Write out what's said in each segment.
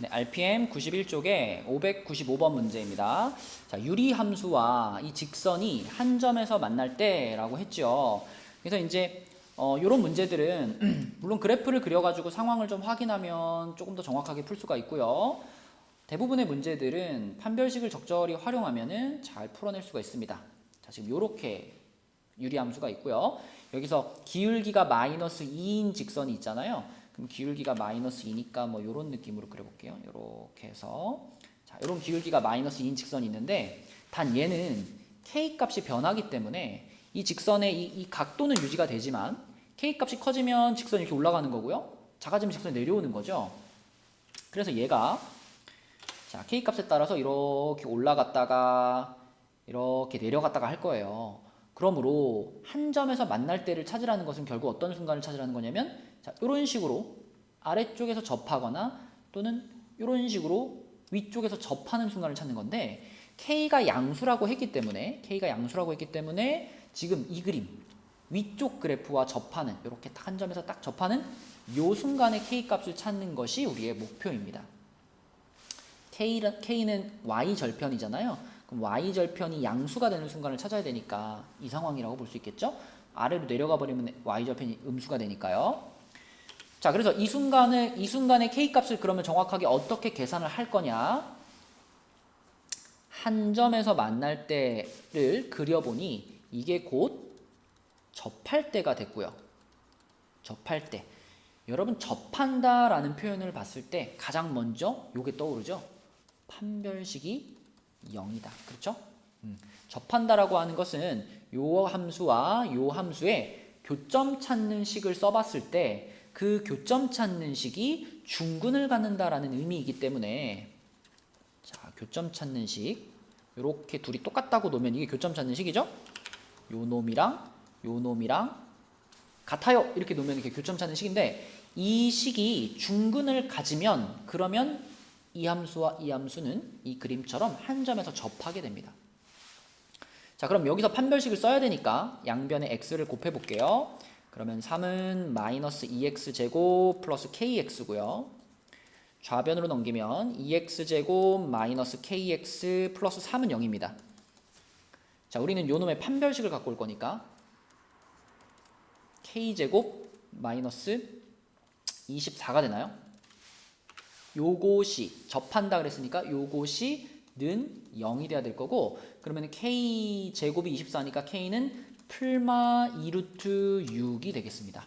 네, RPM 91쪽에 595번 문제입니다. 자, 유리 함수와 이 직선이 한 점에서 만날 때라고 했죠. 그래서 이제 어, 이런 문제들은 물론 그래프를 그려가지고 상황을 좀 확인하면 조금 더 정확하게 풀 수가 있고요. 대부분의 문제들은 판별식을 적절히 활용하면은 잘 풀어낼 수가 있습니다. 자, 지금 이렇게 유리함수가 있고요. 여기서 기울기가 마이너스 2인 직선이 있잖아요. 그럼 기울기가 마이너스 2니까 뭐 이런 느낌으로 그려볼게요. 이렇게 해서 자, 이런 기울기가 마이너스 2인 직선이 있는데 단 얘는 k 값이 변하기 때문에 이 직선의 이, 이 각도는 유지가 되지만 k 값이 커지면 직선이 이렇게 올라가는 거고요. 작아지면 직선이 내려오는 거죠. 그래서 얘가 자 k 값에 따라서 이렇게 올라갔다가 이렇게 내려갔다가 할 거예요. 그러므로 한 점에서 만날 때를 찾으라는 것은 결국 어떤 순간을 찾으라는 거냐면 자 이런 식으로 아래쪽에서 접하거나 또는 이런 식으로 위쪽에서 접하는 순간을 찾는 건데 k가 양수라고 했기 때문에 k가 양수라고 했기 때문에 지금 이 그림 위쪽 그래프와 접하는 이렇게 딱 한 점에서 딱 접하는 요 순간의 k 값을 찾는 것이 우리의 목표입니다. K는, K는 Y 절편이잖아요. 그럼 Y 절편이 양수가 되는 순간을 찾아야 되니까 이 상황이라고 볼 수 있겠죠? 아래로 내려가 버리면 Y 절편이 음수가 되니까요. 자, 그래서 이 순간에 이 순간의 K 값을 그러면 정확하게 어떻게 계산을 할 거냐? 한 점에서 만날 때를 그려보니 이게 곧 접할 때가 됐고요. 접할 때. 여러분 접한다 라는 표현을 봤을 때 가장 먼저 요게 떠오르죠? 판별식이 0이다. 그렇죠? 음, 접한다라고 하는 것은 요 함수와 요 함수의 교점 찾는 식을 써봤을 때 그 교점 찾는 식이 중근을 갖는다라는 의미이기 때문에 자 교점 찾는 식 이렇게 둘이 똑같다고 놓으면 이게 교점 찾는 식이죠? 요 놈이랑 요 놈이랑 같아요 이렇게 놓으면 이게 교점 찾는 식인데 이 식이 중근을 가지면 그러면 이 함수와 이 함수는 이 그림처럼 한 점에서 접하게 됩니다. 자, 그럼 여기서 판별식을 써야 되니까 양변에 x를 곱해 볼게요. 그러면 3은 마이너스 2x 제곱 플러스 kx고요. 좌변으로 넘기면 2x 제곱 마이너스 kx 플러스 3은 0입니다. 자, 우리는 요 놈의 판별식을 갖고 올 거니까 k 제곱 마이너스 24가 되나요? 요것이 접한다 그랬으니까 요것이 는 0이 돼야 될 거고 그러면 k 제곱이 24니까 k는 풀마 2루트 6이 되겠습니다.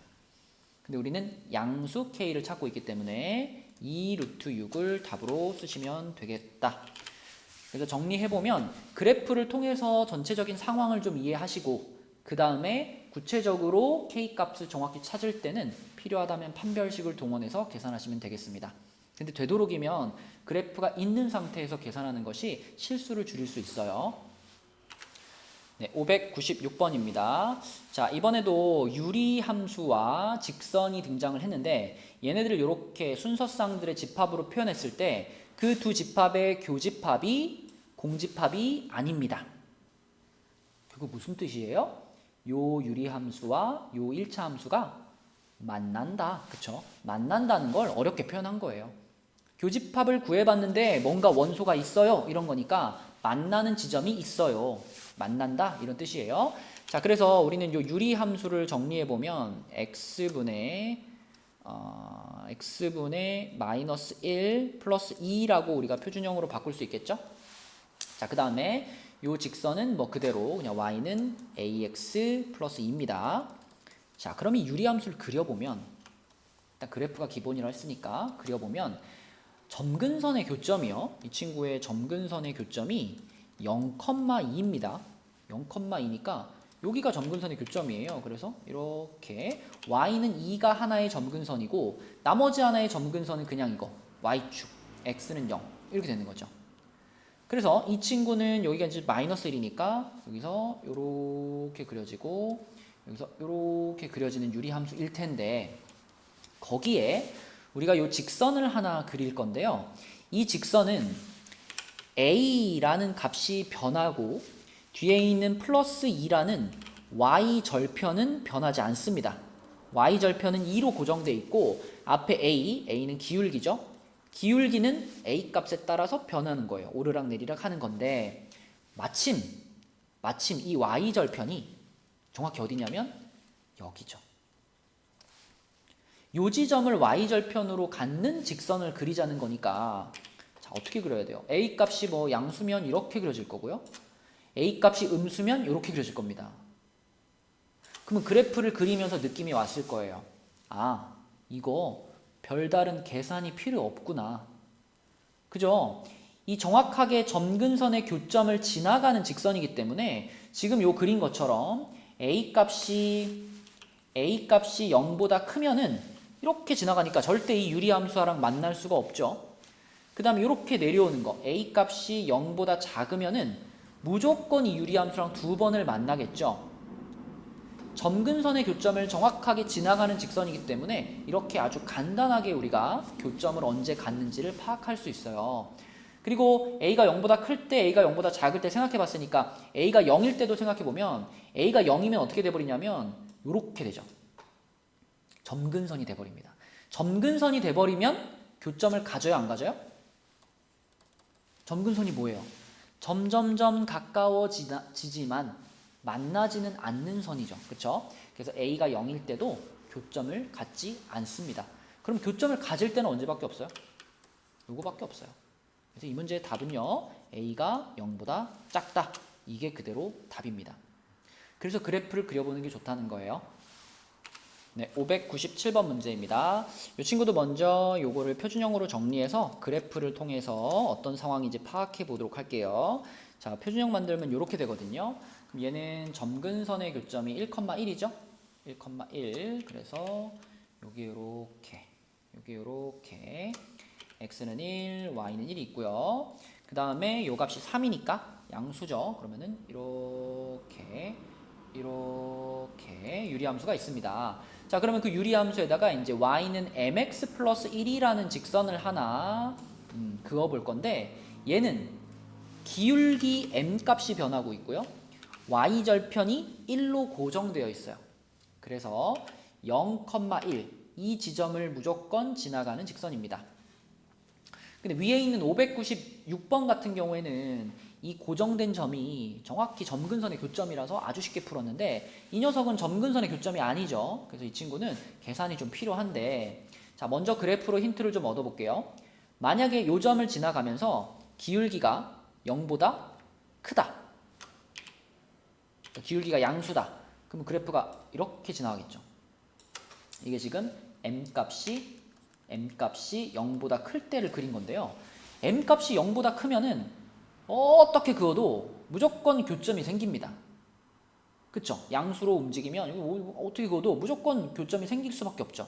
근데 우리는 양수 k를 찾고 있기 때문에 2루트 6을 답으로 쓰시면 되겠다. 그래서 정리해보면 그래프를 통해서 전체적인 상황을 좀 이해하시고 그 다음에 구체적으로 k 값을 정확히 찾을 때는 필요하다면 판별식을 동원해서 계산하시면 되겠습니다. 근데 되도록이면 그래프가 있는 상태에서 계산하는 것이 실수를 줄일 수 있어요. 네, 596번입니다. 자, 이번에도 유리 함수와 직선이 등장을 했는데 얘네들을 이렇게 순서쌍들의 집합으로 표현했을 때 그 두 집합의 교집합이 공집합이 아닙니다. 그거 무슨 뜻이에요? 요 유리 함수와 요 1차 함수가 만난다. 그쵸? 만난다는 걸 어렵게 표현한 거예요. 교집합을 구해봤는데 뭔가 원소가 있어요. 이런 거니까 만나는 지점이 있어요. 만난다. 이런 뜻이에요. 자, 그래서 우리는 요 유리 함수를 정리해 보면 x분의 어, x분의 마이너스 1 플러스 2라고 우리가 표준형으로 바꿀 수 있겠죠? 자, 그 다음에 요 직선은 뭐 그대로 그냥 y는 ax 플러스 2입니다. 자, 그럼 이 유리 함수를 그려보면 일단 그래프가 기본이라 했으니까 그려보면 점근선의 교점이요. 이 친구의 점근선의 교점이 0,2입니다. 0,2니까 여기가 점근선의 교점이에요. 그래서 이렇게 y는 2가 하나의 점근선이고 나머지 하나의 점근선은 그냥 이거 y축, x는 0 이렇게 되는 거죠. 그래서 이 친구는 여기가 이제 마이너스 1이니까 여기서 이렇게 그려지고 여기서 이렇게 그려지는 유리함수일 텐데 거기에 우리가 이 직선을 하나 그릴 건데요. 이 직선은 a라는 값이 변하고 뒤에 있는 플러스 2라는 y 절편은 변하지 않습니다. y 절편은 2로 고정돼 있고 앞에 a, a는 기울기죠. 기울기는 a 값에 따라서 변하는 거예요. 오르락 내리락 하는 건데 마침 마침 이 y 절편이 정확히 어디냐면 여기죠. 요 지점을 y 절편으로 갖는 직선을 그리자는 거니까 자 어떻게 그려야 돼요? a 값이 뭐 양수면 이렇게 그려질 거고요. a 값이 음수면 이렇게 그려질 겁니다. 그러면 그래프를 그리면서 느낌이 왔을 거예요. 아 이거 별다른 계산이 필요 없구나. 그죠? 이 정확하게 점근선의 교점을 지나가는 직선이기 때문에 지금 요 그린 것처럼 a 값이 a 값이 0보다 크면은 이렇게 지나가니까 절대 이 유리함수랑 만날 수가 없죠. 그 다음에 이렇게 내려오는 거 a 값이 0보다 작으면은 무조건 이 유리함수랑 두 번을 만나겠죠. 점근선의 교점을 정확하게 지나가는 직선이기 때문에 이렇게 아주 간단하게 우리가 교점을 언제 갖는지를 파악할 수 있어요. 그리고 a가 0보다 클 때, a가 0보다 작을 때 생각해 봤으니까 a가 0일 때도 생각해 보면 a가 0이면 어떻게 돼 버리냐면 이렇게 되죠. 점근선이 돼 버립니다. 점근선이 돼 버리면 교점을 가져요, 안 가져요? 점근선이 뭐예요? 점점점 가까워지지만 만나지는 않는 선이죠. 그렇죠? 그래서 a가 0일 때도 교점을 갖지 않습니다. 그럼 교점을 가질 때는 언제밖에 없어요? 요거밖에 없어요. 그래서 이 문제의 답은요. a가 0보다 작다. 이게 그대로 답입니다. 그래서 그래프를 그려보는 게 좋다는 거예요. 네, 597번 문제입니다. 이 친구도 먼저 요거를 표준형으로 정리해서 그래프를 통해서 어떤 상황인지 파악해 보도록 할게요. 자, 표준형 만들면 이렇게 되거든요. 그럼 얘는 점근선의 교점이 1,1이죠? 1,1 그래서 여기 이렇게 여기 이렇게 x는 1, y는 1이 있고요. 그 다음에 요 값이 3이니까 양수죠. 그러면은 이렇게 이렇게 유리함수가 있습니다. 자 그러면 그 유리함수에다가 이제 y는 mx 플러스 1이라는 직선을 하나 음, 그어 볼 건데 얘는 기울기 m 값이 변하고 있고요. y 절편이 1로 고정되어 있어요. 그래서 0,1 이 지점을 무조건 지나가는 직선입니다. 근데 위에 있는 596번 같은 경우에는 이 고정된 점이 정확히 점근선의 교점이라서 아주 쉽게 풀었는데 이 녀석은 점근선의 교점이 아니죠. 그래서 이 친구는 계산이 좀 필요한데 자 먼저 그래프로 힌트를 좀 얻어볼게요. 만약에 요 점을 지나가면서 기울기가 0보다 크다. 기울기가 양수다. 그러면 그래프가 이렇게 지나가겠죠. 이게 지금 m 값이 m 값이 0보다 클 때를 그린 건데요. m 값이 0보다 크면은 어떻게 그어도 무조건 교점이 생깁니다. 그쵸? 양수로 움직이면 뭐 어떻게 그어도 무조건 교점이 생길 수밖에 없죠.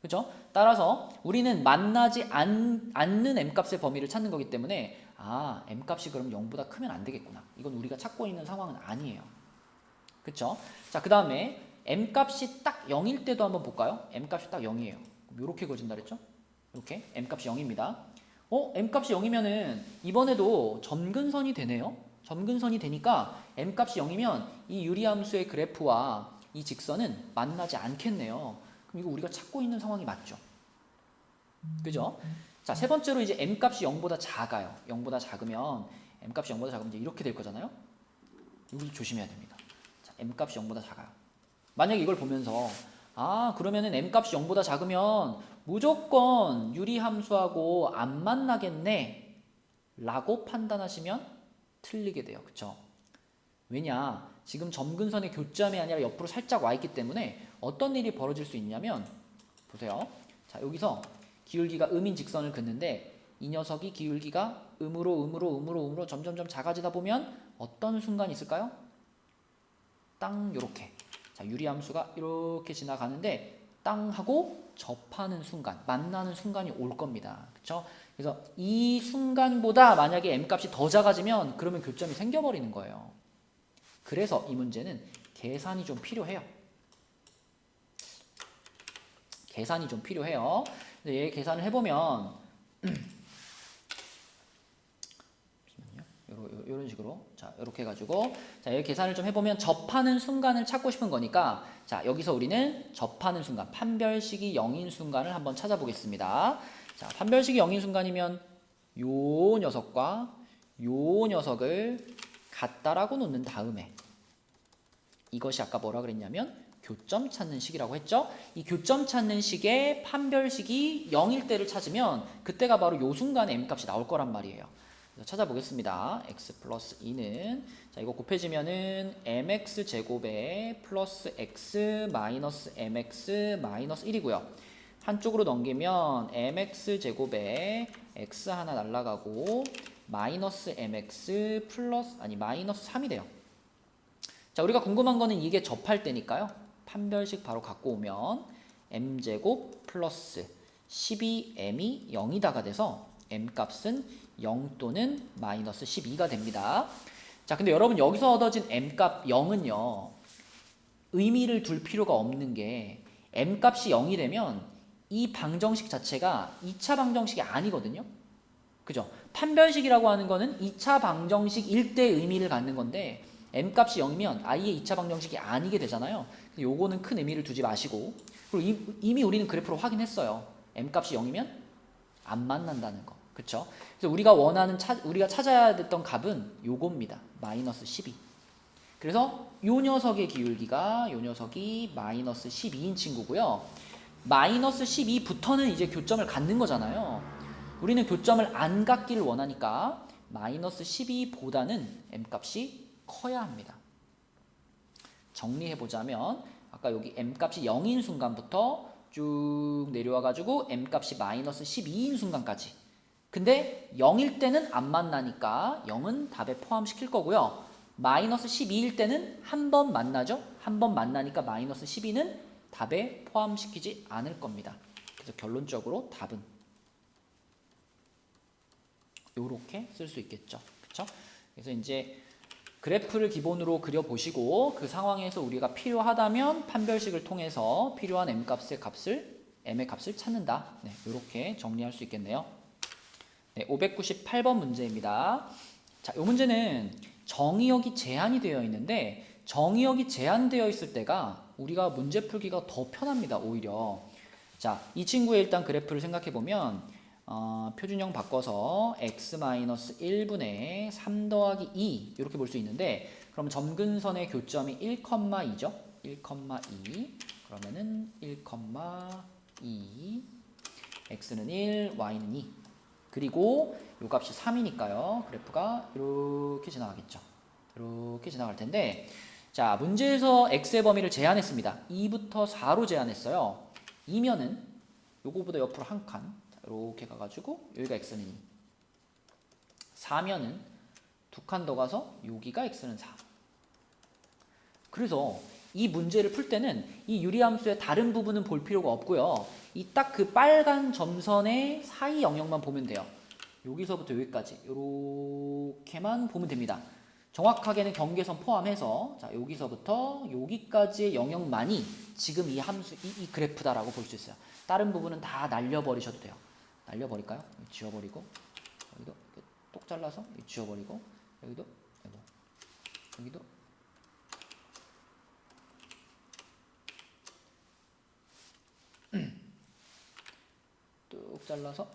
그죠? 따라서 우리는 만나지 않, 않는 m 값의 범위를 찾는 거기 때문에 아 m 값이 그럼 0보다 크면 안 되겠구나. 이건 우리가 찾고 있는 상황은 아니에요. 그쵸? 자, 그 다음에 m 값이 딱 0일 때도 한번 볼까요? m 값이 딱 0이에요. 이렇게 그어진다 그랬죠? 이렇게 m 값이 0입니다. 어, m 값이 0이면은 이번에도 점근선이 되네요. 점근선이 되니까 m 값이 0이면 이 유리함수의 그래프와 이 직선은 만나지 않겠네요. 그럼 이거 우리가 찾고 있는 상황이 맞죠? 그죠? 자, 세 번째로 이제 m 값이 0보다 작아요. 0보다 작으면 m 값이 0보다 작으면 이제 이렇게 될 거잖아요. 이걸 조심해야 됩니다. 자, m 값이 0보다 작아요. 만약에 이걸 보면서 아, 그러면은 m 값이 0보다 작으면 무조건 유리함수하고 안 만나겠네. 라고 판단하시면 틀리게 돼요. 그쵸? 왜냐? 지금 점근선의 교점이 아니라 옆으로 살짝 와 있기 때문에 어떤 일이 벌어질 수 있냐면 보세요. 자, 여기서 기울기가 음인 직선을 긋는데 이 녀석이 기울기가 음으로 음으로 음으로 음으로 점점점 작아지다 보면 어떤 순간이 있을까요? 땅 요렇게 자 유리함수가 이렇게 지나가는데 땅 하고 접하는 순간 만나는 순간이 올 겁니다. 그렇죠? 그래서 이 순간보다 만약에 m 값이 더 작아지면 그러면 교점이 생겨버리는 거예요. 그래서 이 문제는 계산이 좀 필요해요. 계산이 좀 필요해요. 얘 계산을 해보면 이런 식으로 자 이렇게 해가지고 자 여기 계산을 좀 해보면 접하는 순간을 찾고 싶은 거니까 자 여기서 우리는 접하는 순간 판별식이 0인 순간을 한번 찾아보겠습니다 자, 판별식이 0인 순간이면 요 녀석과 요 녀석을 같다라고 놓는 다음에 이것이 아까 뭐라 그랬냐면 교점 찾는 식이라고 했죠. 이 교점 찾는 식의 판별식이 0일 때를 찾으면 그때가 바로 요 순간에 m 값이 나올 거란 말이에요. 찾아보겠습니다. x 플러스 2는 자 이거 곱해지면은 mx 제곱에 플러스 x 마이너스 mx 마이너스 1이고요. 한쪽으로 넘기면 mx 제곱에 x 하나 날라가고 마이너스 mx 플러스 아니 마이너스 3이 돼요. 자 우리가 궁금한 거는 이게 접할 때니까요. 판별식 바로 갖고 오면 m제곱 플러스 12m이 0이다가 돼서 m 값은 0 또는 마이너스 12가 됩니다. 자 근데 여러분 여기서 얻어진 m 값 0은요. 의미를 둘 필요가 없는 게 m 값이 0이 되면 이 방정식 자체가 2차 방정식이 아니거든요. 그죠? 판별식이라고 하는 거는 2차 방정식일 때 의미를 갖는 건데 m 값이 0이면 아예 2차 방정식이 아니게 되잖아요. 요거는 큰 의미를 두지 마시고 그리고 이미 우리는 그래프로 확인했어요. m 값이 0이면 안 만난다는 거. 그렇죠? 그래서 우리가 원하는 차, 우리가 찾아야 됐던 값은 요겁니다. 마이너스 12. 그래서 요 녀석의 기울기가 요 녀석이 마이너스 12인 친구고요. 마이너스 12부터는 이제 교점을 갖는 거잖아요. 우리는 교점을 안 갖기를 원하니까 마이너스 12보다는 m 값이 커야 합니다. 정리해 보자면 아까 여기 m 값이 0인 순간부터 쭉 내려와 가지고 m 값이 마이너스 12인 순간까지 근데 0일 때는 안 만나니까 0은 답에 포함시킬 거고요. 마이너스 12일 때는 한 번 만나죠. 한 번 만나니까 마이너스 12는 답에 포함시키지 않을 겁니다. 그래서 결론적으로 답은 이렇게 쓸 수 있겠죠. 그렇죠 그래서 이제 그래프를 기본으로 그려보시고 그 상황에서 우리가 필요하다면 판별식을 통해서 필요한 m값의 값을 m의 값을 찾는다. 네, 이렇게 정리할 수 있겠네요. 네, 598번 문제입니다. 자, 이 문제는 정의역이 제한이 되어 있는데 정의역이 제한되어 있을 때가 우리가 문제 풀기가 더 편합니다. 오히려. 자, 이 친구의 일단 그래프를 생각해 보면 어, 표준형 바꿔서 x-1분의 3 더하기 2 이렇게 볼 수 있는데 그럼 점근선의 교점이 1,2죠? 1,2 그러면은 1,2 x는 1, y는 2 그리고 요 값이 3이니까요. 그래프가 이렇게 지나가겠죠. 이렇게 지나갈 텐데 자 문제에서 x의 범위를 제한했습니다. 2부터 4로 제한했어요. 2면은 요거보다 옆으로 한 칸. 이렇게 가가지고 여기가 x는 2 4면은 두 칸 더 가서 여기가 x는 4 그래서 이 문제를 풀 때는 이 유리함수의 다른 부분은 볼 필요가 없고요 이 딱 그 빨간 점선의 사이 영역만 보면 돼요. 여기서부터 여기까지. 이렇게만 보면 됩니다. 정확하게는 경계선 포함해서 자 여기서부터 여기까지의 영역만이 지금 이 함수 이, 이 그래프다라고 볼 수 있어요. 다른 부분은 다 날려버리셔도 돼요. 날려버릴까요? 지워버리고 여기도 똑 잘라서 지워버리고 여기도 아이고, 여기도 잘라서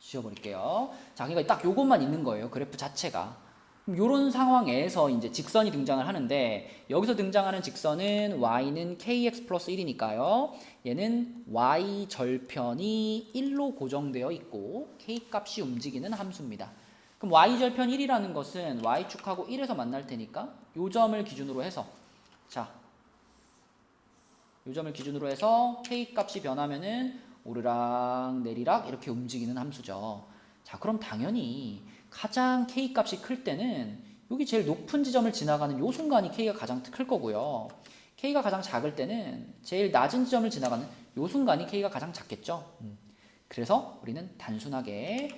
지워버릴게요. 자, 그러니까 딱 요것만 있는 거예요. 그래프 자체가. 이런 상황에서 이제 직선이 등장을 하는데 여기서 등장하는 직선은 y는 kx 플러스 1이니까요. 얘는 y 절편이 1로 고정되어 있고 k 값이 움직이는 함수입니다. 그럼 y 절편 1이라는 것은 y축하고 1에서 만날 테니까 요 점을 기준으로 해서 자, 요 점을 기준으로 해서 k 값이 변하면은 오르락 내리락 이렇게 움직이는 함수죠. 자, 그럼 당연히 가장 k 값이 클 때는 여기 제일 높은 지점을 지나가는 요 순간이 k가 가장 클 거고요. k가 가장 작을 때는 제일 낮은 지점을 지나가는 요 순간이 k가 가장 작겠죠. 음. 그래서 우리는 단순하게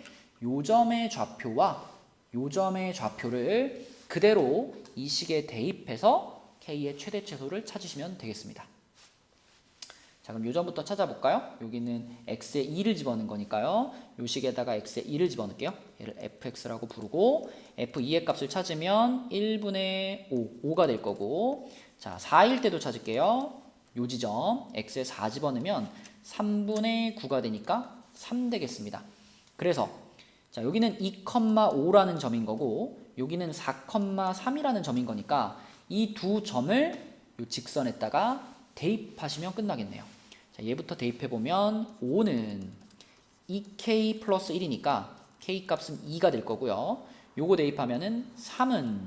요 점의 좌표와 요 점의 좌표를 그대로 이 식에 대입해서 k의 최대 최소를 찾으시면 되겠습니다. 자 그럼 요점부터 찾아볼까요? 여기는 x에 2를 집어넣은 거니까요. 요 식에다가 x에 2를 집어넣을게요. 얘를 fx라고 부르고 f2의 값을 찾으면 1분의 5, 5가 될 거고 자 4일 때도 찾을게요. 요 지점 x에 4 집어넣으면 3분의 9가 되니까 3 되겠습니다. 그래서 자, 여기는 2,5라는 점인 거고 여기는 4,3이라는 점인 거니까 이 두 점을 이 직선에다가 대입하시면 끝나겠네요. 자, 얘부터 대입해 보면 5는 2k 플러스 1이니까 k 값은 2가 될 거고요. 요거 대입하면은 3은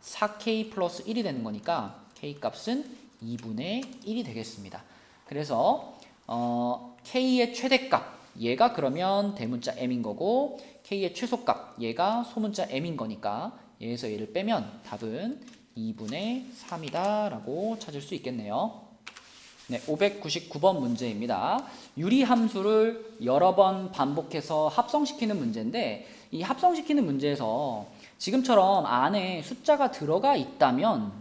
4k 플러스 1이 되는 거니까 k 값은 2분의 1이 되겠습니다. 그래서 어, k의 최대값 얘가 그러면 대문자 m인 거고 k의 최소값 얘가 소문자 m인 거니까 얘에서 얘를 빼면 답은 2분의 3이다 라고 찾을 수 있겠네요. 네, 599번 문제입니다. 유리 함수를 여러 번 반복해서 합성시키는 문제인데 이 합성시키는 문제에서 지금처럼 안에 숫자가 들어가 있다면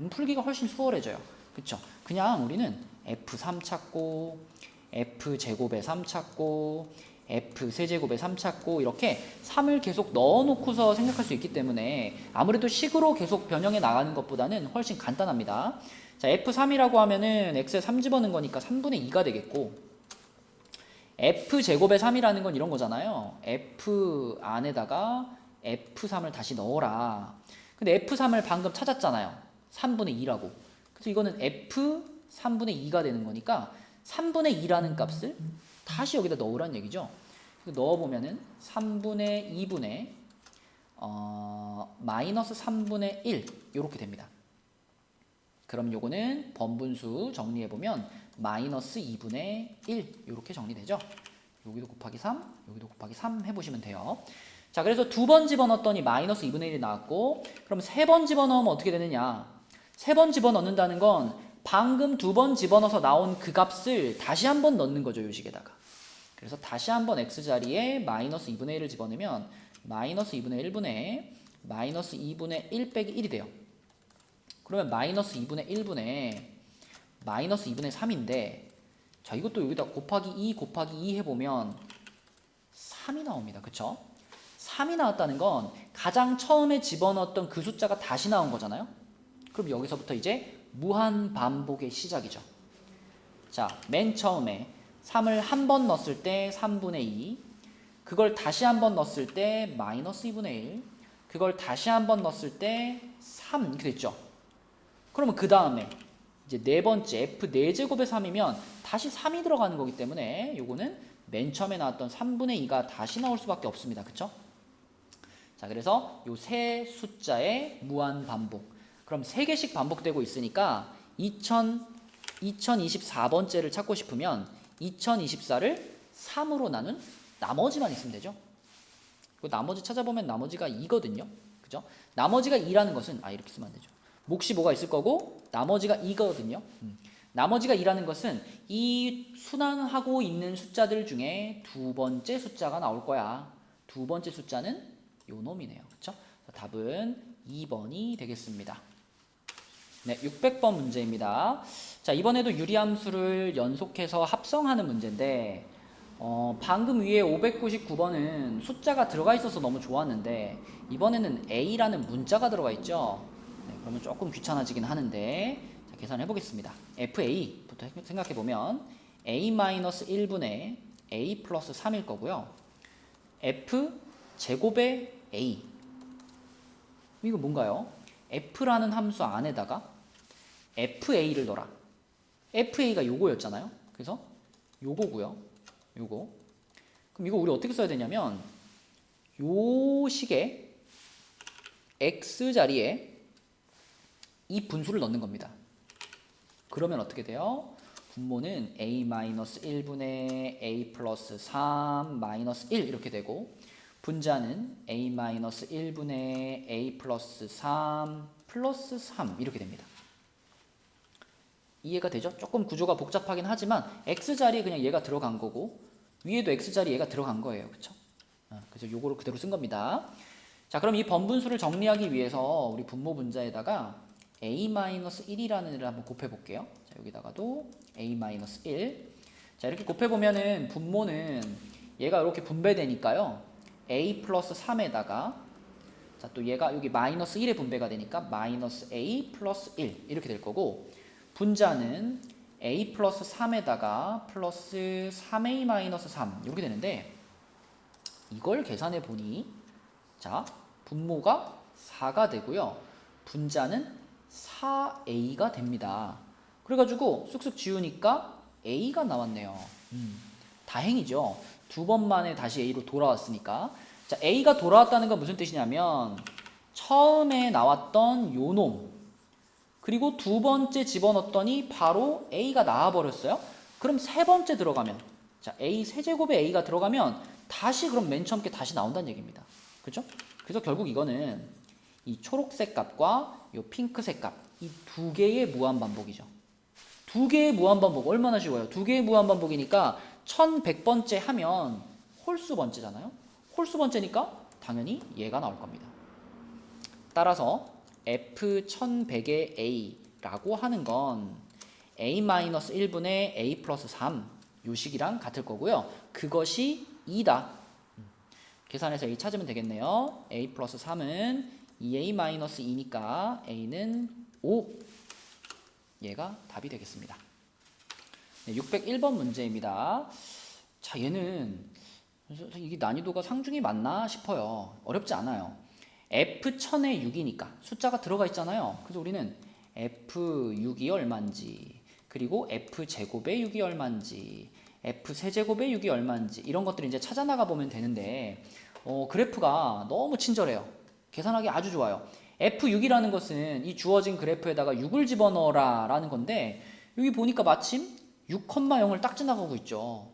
음, 풀기가 훨씬 수월해져요. 그쵸? 그냥 우리는 F3 찾고 F 제곱에 3 찾고 F 세제곱에 3 찾고 이렇게 3을 계속 넣어놓고서 생각할 수 있기 때문에 아무래도 식으로 계속 변형해 나가는 것보다는 훨씬 간단합니다. 자, F3이라고 하면은 X에 3 집어넣은 거니까 3분의 2가 되겠고 F 제곱에 3이라는 건 이런 거잖아요. F 안에다가 F3을 다시 넣어라. 근데 F3을 방금 찾았잖아요. 3분의 2라고. 그래서 이거는 F 3분의 2가 되는 거니까 3분의 2라는 값을 다시 여기다 넣으라는 얘기죠. 넣어보면은 3분의 2분의 어, 마이너스 3분의 1 이렇게 됩니다. 그럼 요거는 번분수 정리해 보면 마이너스 2분의 1 이렇게 정리되죠. 여기도 곱하기 3, 여기도 곱하기 3 해보시면 돼요. 자, 그래서 두 번 집어넣었더니 마이너스 2분의 1이 나왔고, 그럼 세 번 집어넣으면 어떻게 되느냐? 세 번 집어넣는다는 건 방금 두 번 집어넣어서 나온 그 값을 다시 한 번 넣는 거죠, 요 식에다가. 그래서 다시 한 번 x 자리에 마이너스 2분의 1을 집어넣으면 마이너스 2분의 1분의 마이너스 2분의 1 빼기 1이 돼요. 그러면 마이너스 2분의 1분의 마이너스 2분의 3인데 자 이것도 여기다 곱하기 2 곱하기 2 해보면 3이 나옵니다. 그쵸? 3이 나왔다는 건 가장 처음에 집어넣었던 그 숫자가 다시 나온 거잖아요. 그럼 여기서부터 이제 무한 반복의 시작이죠. 자, 맨 처음에 3을 한 번 넣었을 때 3분의 2, 그걸 다시 한 번 넣었을 때 마이너스 2분의 1, 그걸 다시 한 번 넣었을 때 3, 이렇게 됐죠. 그러면 그 다음에 이제 네 번째 f 4제곱의 3이면 다시 3이 들어가는 거기 때문에 요거는 맨 처음에 나왔던 3분의 2가 다시 나올 수밖에 없습니다. 그쵸? 자, 그래서 요 세 숫자의 무한 반복. 그럼 세 개씩 반복되고 있으니까 2000, 2024번째를 찾고 싶으면 2024를 3으로 나눈 나머지만 있으면 되죠. 그 나머지 찾아보면 나머지가 2거든요. 그죠? 나머지가 2라는 것은 아 이렇게 쓰면 안 되죠. 몫이 뭐가 있을 거고 나머지가 2거든요. 음. 나머지가 2라는 것은 이 순환하고 있는 숫자들 중에 두 번째 숫자가 나올 거야. 두 번째 숫자는 요 놈이네요. 그렇죠? 답은 2번이 되겠습니다. 네, 600번 문제입니다. 자, 이번에도 유리함수를 연속해서 합성하는 문제인데 어, 방금 위에 599번은 숫자가 들어가 있어서 너무 좋았는데 이번에는 a라는 문자가 들어가 있죠. 네, 그러면 조금 귀찮아지긴 하는데 자, 계산해 보겠습니다. fa부터 생각해 보면 a-1분의 a 플러스 3일 거고요. f 제곱의 a 이거 뭔가요? f라는 함수 안에다가 fa를 넣어라. fa가 요거였잖아요. 그래서 요거고요. 요거. 그럼 이거 우리 어떻게 써야 되냐면 요 식에 x 자리에 이 분수를 넣는 겁니다. 그러면 어떻게 돼요? 분모는 a-1분의 a 플러스 3 마이너스 1 이렇게 되고 분자는 a-1분의 a 플러스 3 플러스 3 이렇게 됩니다. 이해가 되죠? 조금 구조가 복잡하긴 하지만 x자리에 그냥 얘가 들어간 거고 위에도 x자리에 얘가 들어간 거예요. 아, 그래서 요거를 그대로 쓴 겁니다. 자 그럼 이 번분수를 정리하기 위해서 우리 분모 분자에다가 a-1이라는 애를 한번 곱해 볼게요. 자 여기다가도 a-1 자 이렇게 곱해 보면은 분모는 얘가 이렇게 분배되니까요. a 플러스 3에다가 자 또 얘가 여기 마이너스 1에 분배가 되니까 마이너스 a 플러스 1 이렇게 될 거고 분자는 a 플러스 3에다가 플러스 3a 마이너스 3 이렇게 되는데 이걸 계산해 보니 자 분모가 4가 되고요 분자는 4a가 됩니다 그래가지고 쑥쑥 지우니까 a가 나왔네요 음, 다행이죠 두 번 만에 다시 a로 돌아왔으니까 자 a가 돌아왔다는 건 무슨 뜻이냐면 처음에 나왔던 요 놈 그리고 두 번째 집어넣었더니 바로 a가 나와버렸어요. 그럼 세 번째 들어가면 자 a 세제곱에 a가 들어가면 다시 그럼 맨 처음 게 다시 나온다는 얘기입니다. 그죠? 그래서 결국 이거는 이 초록색 값과 이 핑크색 값 이 두 개의 무한 반복이죠. 두 개의 무한 반복 얼마나 쉬워요? 두 개의 무한 반복이니까 1100번째 하면 홀수 번째잖아요. 홀수 번째니까 당연히 얘가 나올 겁니다. 따라서 f1100의 a라고 하는 건 a-1분의 a 플러스 3 요식이랑 같을 거고요. 그것이 2다. 계산해서 a 찾으면 되겠네요. a 플러스 3은 2a-2니까 a는 5. 얘가 답이 되겠습니다. 네, 601번 문제입니다. 자, 얘는 이게 난이도가 상중이 맞나 싶어요. 어렵지 않아요. f1000에 6이니까 숫자가 들어가 있잖아요. 그래서 우리는 f6이 얼마인지 그리고 f제곱에 6이 얼마인지 f세제곱에 6이 얼마인지 이런 것들을 이제 찾아 나가 보면 되는데 어, 그래프가 너무 친절해요. 계산하기 아주 좋아요. f6이라는 것은 이 주어진 그래프에다가 6을 집어넣어라 라는 건데 여기 보니까 마침 6,0을 딱 지나가고 있죠.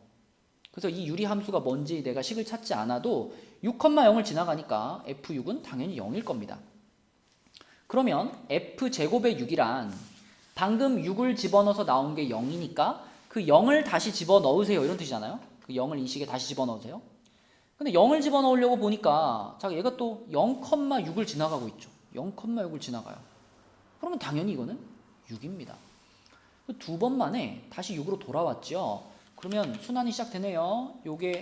그래서 이 유리 함수가 뭔지 내가 식을 찾지 않아도 6,0을 지나가니까 f6은 당연히 0일 겁니다. 그러면 f제곱의 6이란 방금 6을 집어넣어서 나온 게 0이니까 그 0을 다시 집어넣으세요 이런 뜻이잖아요. 그 0을 이 식에 다시 집어넣으세요. 근데 0을 집어넣으려고 보니까 자 얘가 또 0,6을 지나가고 있죠. 0,6을 지나가요. 그러면 당연히 이거는 6입니다. 두 번 만에 다시 6으로 돌아왔죠. 그러면 순환이 시작되네요. 요게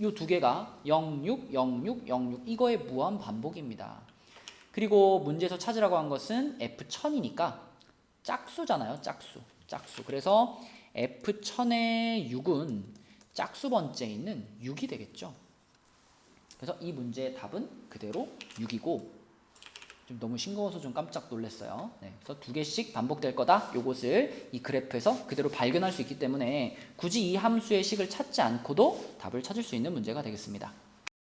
요 두 개가 06, 06, 06 이거의 무한 반복입니다. 그리고 문제에서 찾으라고 한 것은 F1000이니까 짝수잖아요. 짝수. 짝수. 그래서 F1000의 6은 짝수 번째에 있는 6이 되겠죠. 그래서 이 문제의 답은 그대로 6이고 좀 너무 싱거워서 좀 깜짝 놀랐어요. 네, 그래서 두 개씩 반복될 거다. 요것을 이 그래프에서 그대로 발견할 수 있기 때문에 굳이 이 함수의 식을 찾지 않고도 답을 찾을 수 있는 문제가 되겠습니다.